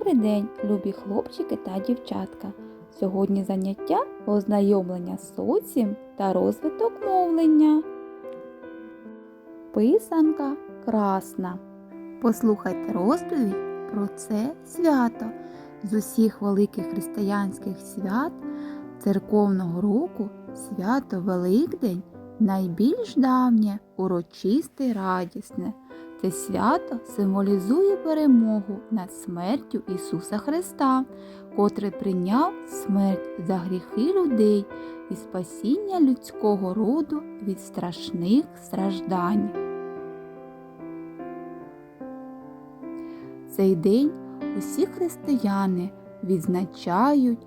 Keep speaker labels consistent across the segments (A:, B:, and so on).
A: Добрий день, любі хлопчики та дівчатка. Сьогодні заняття ознайомлення з соцієм та розвиток мовлення. Писанка красна. Послухайте розповідь про це свято. З усіх великих християнських свят церковного року свято Великдень найбільш давнє, урочисте радісне. Це свято символізує перемогу над смертю Ісуса Христа, котрий прийняв смерть за гріхи людей і спасіння людського роду від страшних страждань. Цей день усі християни відзначають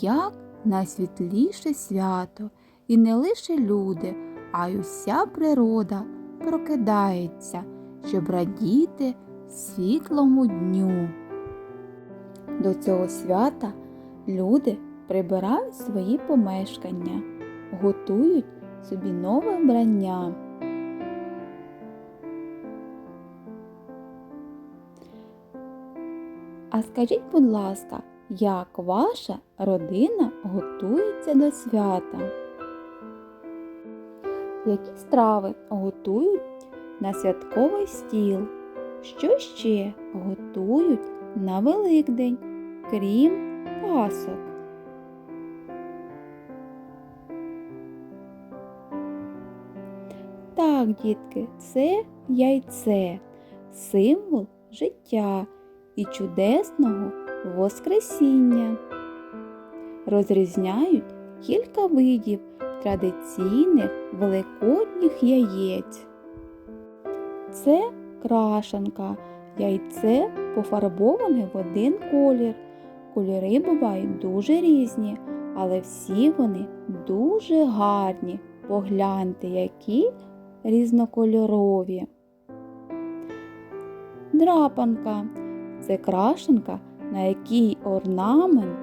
A: як найсвітліше свято, і не лише люди, а й уся природа прокидається щоб радіти світлому дню. До цього свята люди прибирають свої помешкання, готують собі нове вбрання. А скажіть, будь ласка, як ваша родина готується до свята? Які страви готують на святковий стіл. Що ще готують на Великдень, крім пасок? Так, дітки, це яйце, символ життя і чудесного Воскресіння. Розрізняють кілька видів традиційних великодніх яєць. Це крашанка, яйце пофарбоване в один колір. Кольори бувають дуже різні, але всі вони дуже гарні. Погляньте, які різнокольорові. Драпанка це крашенка, на якій орнамент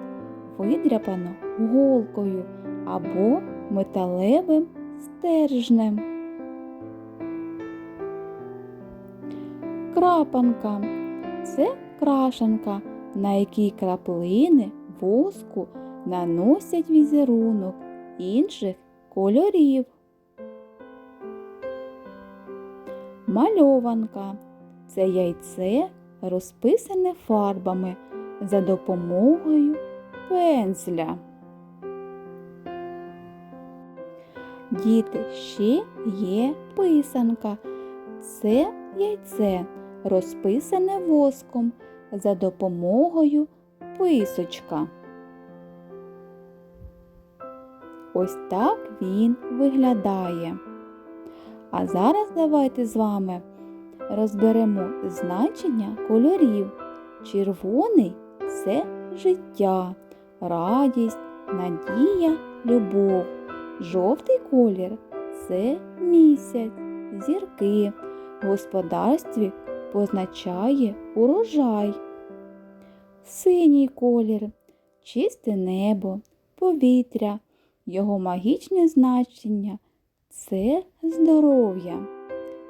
A: видряпано голкою або металевим стержнем. Крапанка це крашанка, на якій краплини воску наносять візерунок інших кольорів. Мальованка це яйце розписане фарбами за допомогою пензля. Діти ще є писанка. Це яйце розписане воском за допомогою писочка. Ось так він виглядає. А зараз давайте з вами розберемо значення кольорів. Червоний це життя, радість, надія, любов. Жовтий колір це місяць, зірки. В господарстві позначає урожай. Синій колір, чисте небо, повітря, його магічне значення це здоров'я.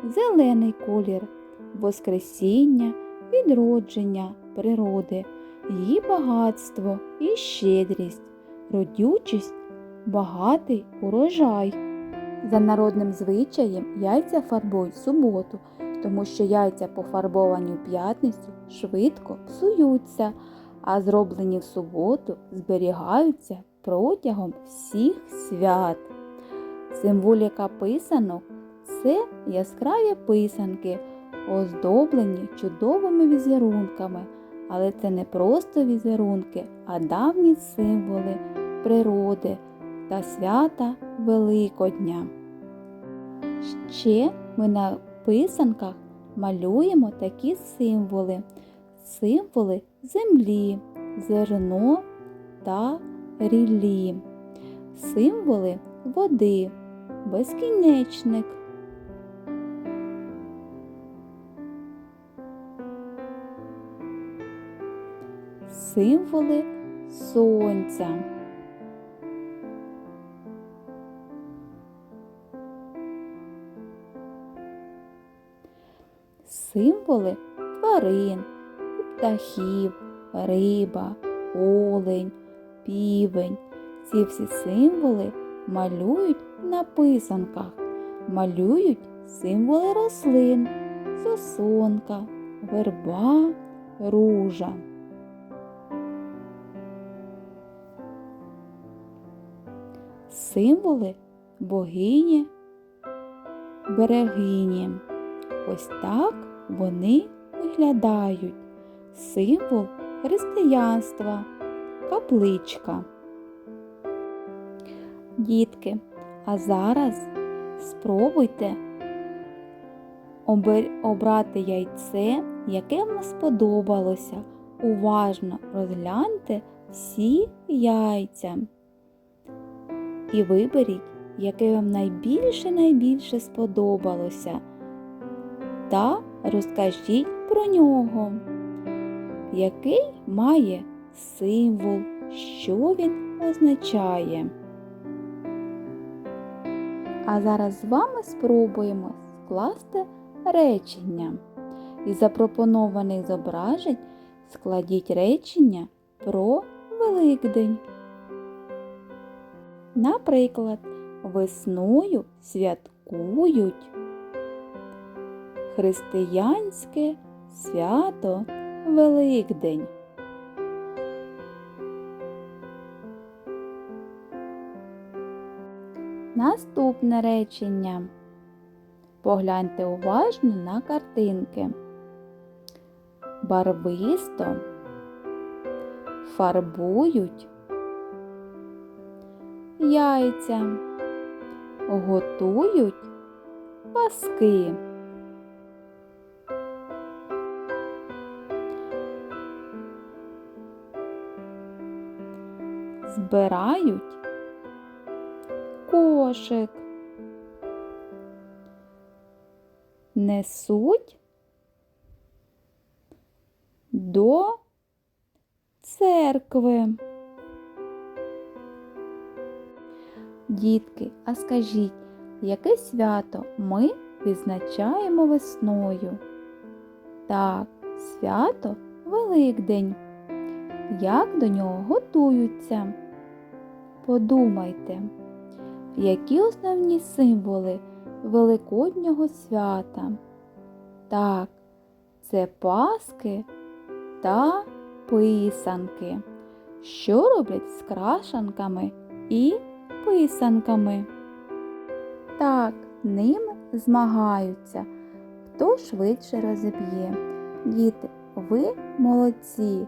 A: Зелений колір, воскресіння, відродження природи, її багатство і щедрість, родючість, багатий урожай. За народним звичаєм яйця фарбують суботу, тому що яйця пофарбовані в п'ятницю швидко псуються, а зроблені в суботу зберігаються протягом всіх свят. Символіка писанок це яскраві писанки, оздоблені чудовими візерунками, але це не просто візерунки, а давні символи природи та свята Великодня. Ще ми на писанках малюємо такі символи, символи землі, зерно та ріллі, символи води, безкінечник. Символи сонця. Символи тварин, птахів, риба, олень, півень. Ці всі символи малюють на писанках, малюють символи рослин, сосонка, верба, ружа. Символи богині, берегині. Ось так вони виглядають. Символ християнства, капличка. Дітки, а зараз спробуйте обрати яйце, яке вам сподобалося. Уважно розгляньте всі яйця. І виберіть, яке вам найбільше найбільше сподобалося. Та розкажіть про нього, який має символ, що він означає. А зараз з вами спробуємо скласти речення. Із запропонованих зображень складіть речення про Великдень. Наприклад, весною святкують християнське свято Великдень. Наступне речення. Погляньте уважно на картинки. Барвисто фарбують яйця, готують паски. Збирають кошик. Несуть до церкви. Дітки, а скажіть, яке свято ми відзначаємо весною? Так, свято Великдень. Як до нього готуються? Подумайте, які основні символи Великоднього свята? Так, це паски та писанки, що роблять з крашанками і писанками. Так, ними змагаються, хто швидше розіб'є. Діти, ви молодці!